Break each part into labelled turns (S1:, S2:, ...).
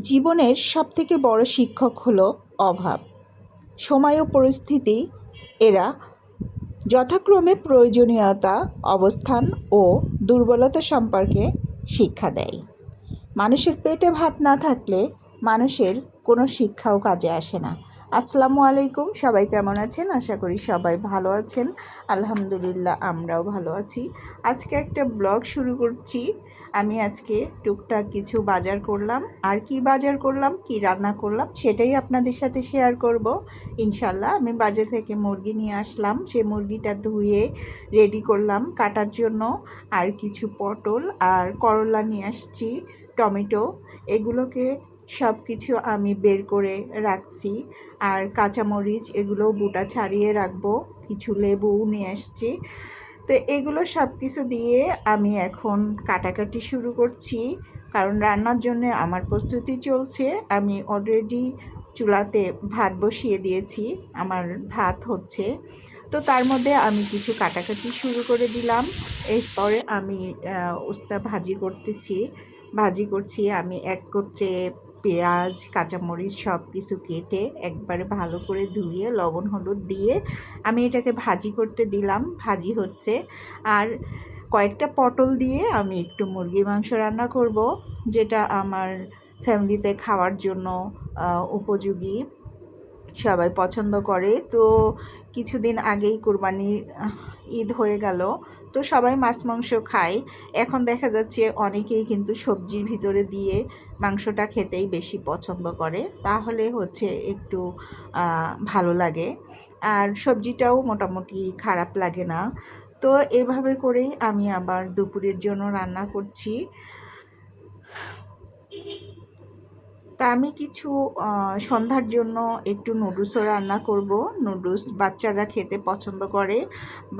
S1: জীবনের সবথেকে বড় শিক্ষক হলো অভাব। সময় ও পরিস্থিতি, এরা যথাক্রমে প্রয়োজনীয়তা, অবস্থান ও দুর্বলতা সম্পর্কে শিক্ষা দেয়। মানুষের পেটে ভাত না থাকলে মানুষের কোনো শিক্ষাও কাজে আসে না। আসসালামু আলাইকুম, সবাই কেমন আছেন? আশা করি সবাই ভালো আছেন। আলহামদুলিল্লাহ, আমরাও ভালো আছি। আজকে একটা ব্লগ শুরু করছি। আমি আজকে টুকটাক কিছু বাজার করলাম। আর কি বাজার করলাম, কি রান্না করলাম, সেটাই আপনাদের সাথে শেয়ার করব। ইনশাল্লাহ আমি বাজার থেকে মুরগি নিয়ে আসলাম। সে মুরগিটা ধুয়ে রেডি করলাম কাটার জন্য। আর কিছু পটল আর করলা নিয়ে আসছি, টমেটো। এগুলোকে সব কিছু আমি বের করে রাখছি। আর কাঁচামরিচ এগুলো বুটা ছাড়িয়ে রাখব। কিছু লেবু নিয়ে আসছি। তো এগুলো সব কিছু দিয়ে আমি এখন কাটাকাটি শুরু করছি। কারণ রান্নার জন্য আমার প্রস্তুতি চলছে। আমি অলরেডি চুলাতে ভাত বসিয়ে দিয়েছি। আমার ভাত হচ্ছে। তো তার মধ্যে আমি কিছু কাটাকাটি শুরু করে দিলাম। এরপরে আমি উস্তা ভাজি করতেছি। ভাজি করছি আমি একত্রে পেঁয়াজ, কাঁচামরিচ সব কিছু কেটে একবারে ভালো করে ধুয়ে, লবণ, হলুদ দিয়ে আমি এটাকে ভাজি করতে দিলাম। ভাজি হচ্ছে। আর কয়েকটা পটল দিয়ে আমি একটু মুরগির মাংস রান্না করব, যেটা আমার ফ্যামিলিতে খাওয়ার জন্য উপযোগী। সবাই পছন্দ করে। তো কিছুদিন আগেই কোরবানির ঈদ হয়ে গেল। তো সবাই মাছ, মাংস খায়। এখন দেখা যাচ্ছে অনেকেই কিন্তু সবজির ভিতরে দিয়ে মাংসটা খেতেই বেশি পছন্দ করে। তাহলে হচ্ছে একটু ভালো লাগে। আর সবজিটাও মোটামুটি খারাপ লাগে না। তো এভাবে করেই আমি আবার দুপুরের জন্য রান্না করছি। তা আমি কিছু সন্ধ্যার জন্য একটু নুডলসও রান্না করব। নুডলস বাচ্চারা খেতে পছন্দ করে,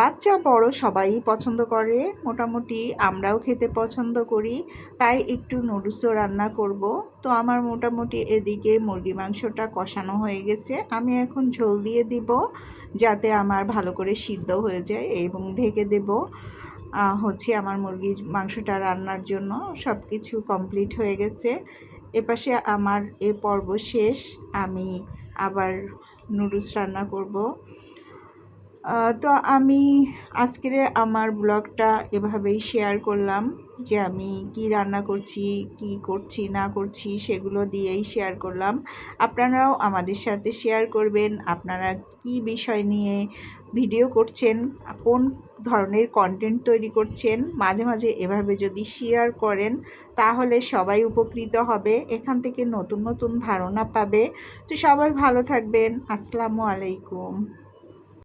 S1: বাচ্চা বড় সবাই পছন্দ করে, মোটামুটি আমরাও খেতে পছন্দ করি, তাই একটু নুডলসও রান্না করব। তো আমার মোটামুটি এদিকে মুরগি মাংসটা কষানো হয়ে গেছে, আমি এখন ঝোল দিয়ে দিব, যাতে আমার ভালো করে সিদ্ধ হয়ে যায় এবং ঢেকে দেব। হচ্ছে আমার মুরগির মাংসটা রান্নার জন্য সব কিছু কমপ্লিট হয়ে গেছে। এপাশে আমার এ পর্ব শেষ। আমি আবার নুডলস রান্না করব। তো আমি আজকের আমার ব্লগটা এভাবেই শেয়ার করলাম যে আমি কি রান্না করছি, কি করছি, না করছি, সেগুলো দিয়েই শেয়ার করলাম। আপনারাও আমাদের সাথে শেয়ার করবেন। আপনারা কি বিষয় নিয়ে ভিডিও করছেন, কোন ধরনের কন্টেন্ট তৈরি করছেন, মাঝে মাঝে এভাবে যদি শেয়ার করেন, তাহলে সবাই উপকৃত হবে, এখান থেকে নতুন নতুন ধারণা পাবে। তো সবাই ভালো থাকবেন। আসসালামু আলাইকুম।